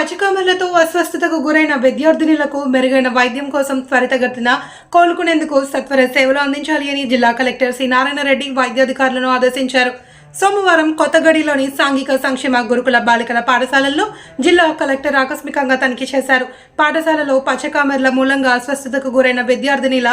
పచ్చికామలతో అస్వస్థతకు గురైన విద్యార్థినులకు మెరుగైన వైద్యం కోసం త్వరితగతిన కోలుకునేందుకు సత్వర సేవలు అందించాలి అని జిల్లా కలెక్టర్ సి నారాయణ రెడ్డి వైద్యాధికారులను ఆదేశించారు. సోమవారం కొత్తగడిలోని సాంఘిక సంక్షేమ గురుకుల బాలికల పాఠశాలల్లో జిల్లా కలెక్టర్ ఆకస్మికంగా తనిఖీ చేశారు. పాఠశాలలో పచ్చకామెర్ల మూలంగా అస్వస్థతకు గురైన విద్యార్థినిల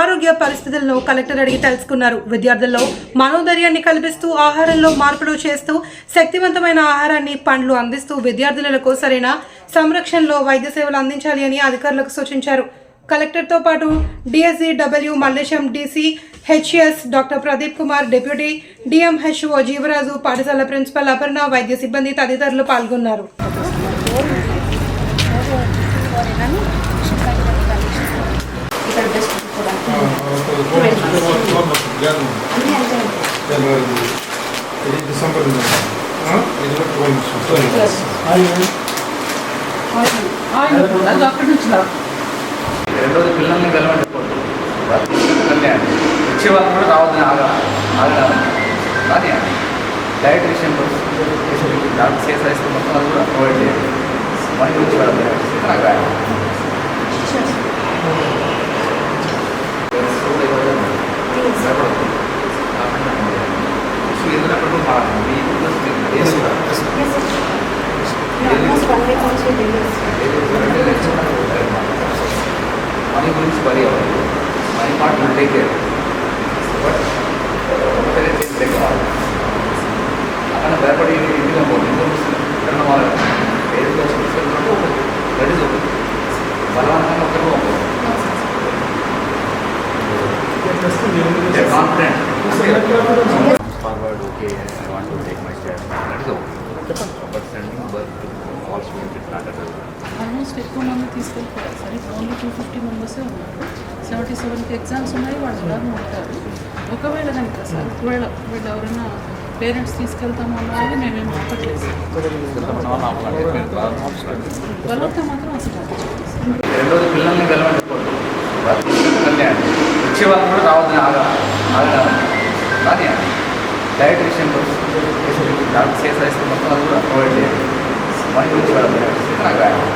ఆరోగ్య పరిస్థితులను కలెక్టర్ అడిగి తెలుసుకున్నారు. విద్యార్థుల్లో మనోధైర్యాన్ని కల్పిస్తూ ఆహారంలో మార్పులు చేస్తూ శక్తివంతమైన ఆహారాన్ని పండ్లు అందిస్తూ విద్యార్థినులకు సరైన సంరక్షణలో వైద్య సేవలు అందించాలి అని అధికారులకు సూచించారు. కలెక్టర్తో పాటు DSC W Mallesham DC HS doctor Pradeep Kumar deputy DMHO Jeevaraju పాఠశాల ప్రిన్సిపల్ అపర్ణ వైద్య సిబ్బంది తదితరులు పాల్గొన్నారు. ఇక్కడ నుంచి రాదు రెండోది పిల్లల్ని వెళ్ళమంటే కళ్యాణ్ వచ్చే వాళ్ళు కూడా రావద్దని ఆగా ఆగా కానీ డైట్ విషయంలో డాక్టర్ సేసాయిస్తే మొత్తం అది కూడా ప్రొవైడ్ చేయాలి మనీ గురించి వెళ్ళాలి నాకు రాయాలి. భయపడద్దు. సో ఎందుకంటే అక్కడ కూడా మాట్లాడాలి. మీ ప్లస్ మీకు ఏది కూడా మనీ గురించి వరి అవ్వాలి money part will take care confident forward okay I want to take my stand that is okay but sending almost ఎక్కువ మంది తీసుకెళ్ళిపోయారు సార్ ఇప్పుడు ఓన్లీ టూ ఫిఫ్టీ మెంబర్సే ఉన్నారు. సెవెంటీ సెవెన్కి ఎగ్జామ్స్ ఉన్నాయి వాళ్ళు ఎలాగో ఉంటారు ఒకవేళ కనుక సార్ ఒకవేళ వీళ్ళు ఎవరైనా పేరెంట్స్ తీసుకెళ్తాము అన్నది మేమేం ఆపట్లేదు బలవంతం మాత్రం అసలు రెండోది పిల్లల్ని వెళ్ళమంటే వచ్చే వాళ్ళు కూడా రావద్దని ఆగా ఆగా కానీ డైట్ విషయంలో డాక్టర్ సేసాయిస్తే మొత్తం అది కూడా ప్రొవైడ్ చేయాలి మనీ గురించి వెళ్ళాలి నాకు రాయాలి.